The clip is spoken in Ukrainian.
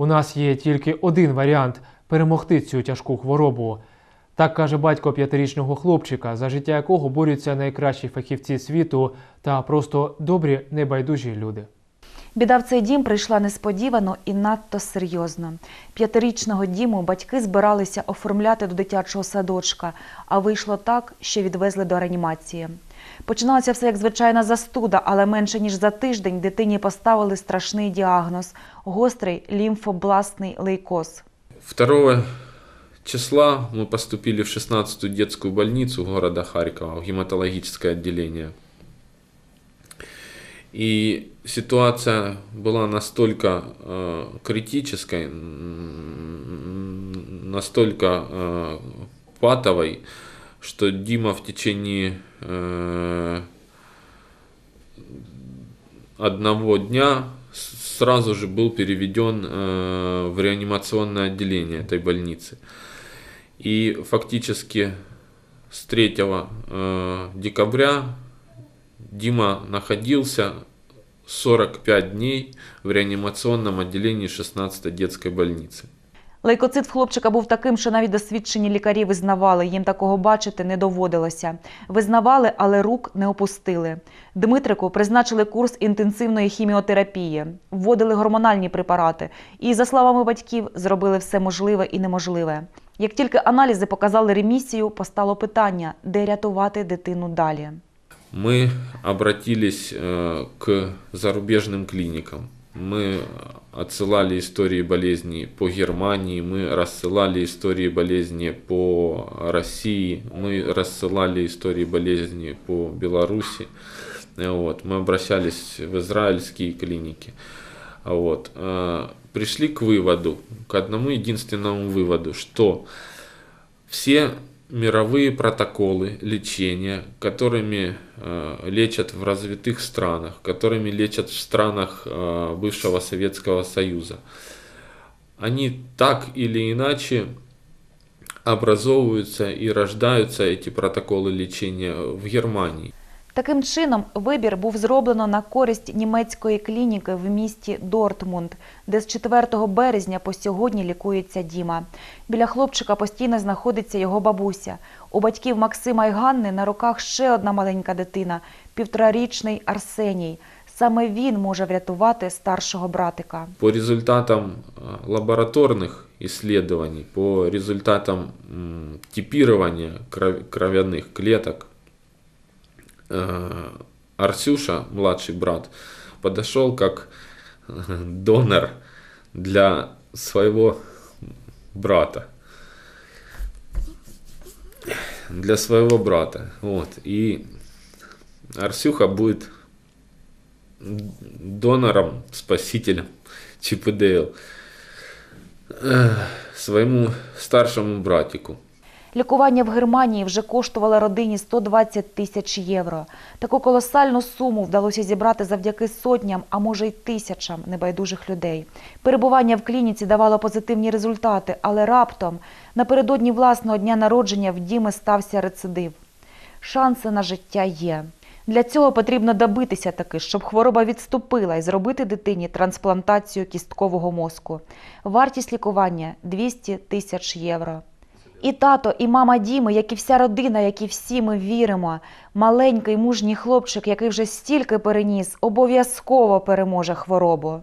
У нас є тільки один варіант перемогти цю тяжку хворобу. Так каже батько п'ятирічного хлопчика, за життя якого борються найкращі фахівці світу та просто добрі небайдужі люди. Біда в цей дім прийшла несподівано і надто серйозно. П'ятирічного Діму батьки збиралися оформляти до дитячого садочка, а вийшло так, що відвезли до реанімації. Починалося все як звичайна застуда, але менше ніж за тиждень дитині поставили страшний діагноз гострий лімфобластний лейкоз. 2 числа мы поступили в 16-ю детскую больницу города Харькова, в гематологическое отделение. И ситуация была настолько э, критической, м, настолько э, патовой, что Дима в течение э, одного дня сразу же был переведен э, в реанимационное отделение этой больницы. И фактически с 3 э, декабря Дима находился 45 дней в реанимационном отделении 16 детской больницы. Лейкоцит в хлопчика був таким, що навіть досвідчені лікарі визнавали, їм такого бачити не доводилося. Визнавали, але рук не опустили. Дмитрику призначили курс інтенсивної хіміотерапії, вводили гормональні препарати і, за словами батьків, зробили все можливе і неможливе. Як тільки аналізи показали ремісію, постало питання, де рятувати дитину далі. Мы обратились э, к зарубежным клиникам. Мы отсылали истории болезней по Германии, мы рассылали истории болезней по России, мы рассылали истории болезней по Беларуси. Э, Вот. Мы обращались в израильские клиники. Вот. Э, Пришли к выводу, к одному единственному выводу, что все мировые протоколы лечения, которыми э, лечат в развитых странах, которыми лечат в странах э, бывшего Советского Союза, они так или иначе образовываются и рождаются эти протоколы лечения в Германии. Таким чином, вибір був зроблено на користь німецької клініки в місті Дортмунд, де з 4 березня по сьогодні лікується Діма. Біля хлопчика постійно знаходиться його бабуся. У батьків Максима і Ганни на руках ще одна маленька дитина півторарічний Арсеній. Саме він може врятувати старшого братика. По результатам э, лабораторных исследований, по результатам м, типирования кров- кровяных клеток, э, Арсюша, младший брат, подошел как э, донор для своего брата. Для своего брата. Вот. И Арсюха будет донором, спасителем Чип и Дейл э, своему старшему братику. Лікування в Германії вже коштувало родині 120 тисяч євро. Таку колосальну суму вдалося зібрати завдяки сотням, а може й тисячам небайдужих людей. Перебування в клініці давало позитивні результати, але раптом напередодні власного дня народження в Діми стався рецидив. Шанси на життя є. Для цього потрібно добитися таки, щоб хвороба відступила і зробити дитині трансплантацію кісткового мозку. Вартість лікування 200 тисяч євро. І тато, і мама Діми, як і вся родина, як і всі ми віримо, маленький мужній хлопчик, який вже стільки переніс, обов'язково переможе хворобу.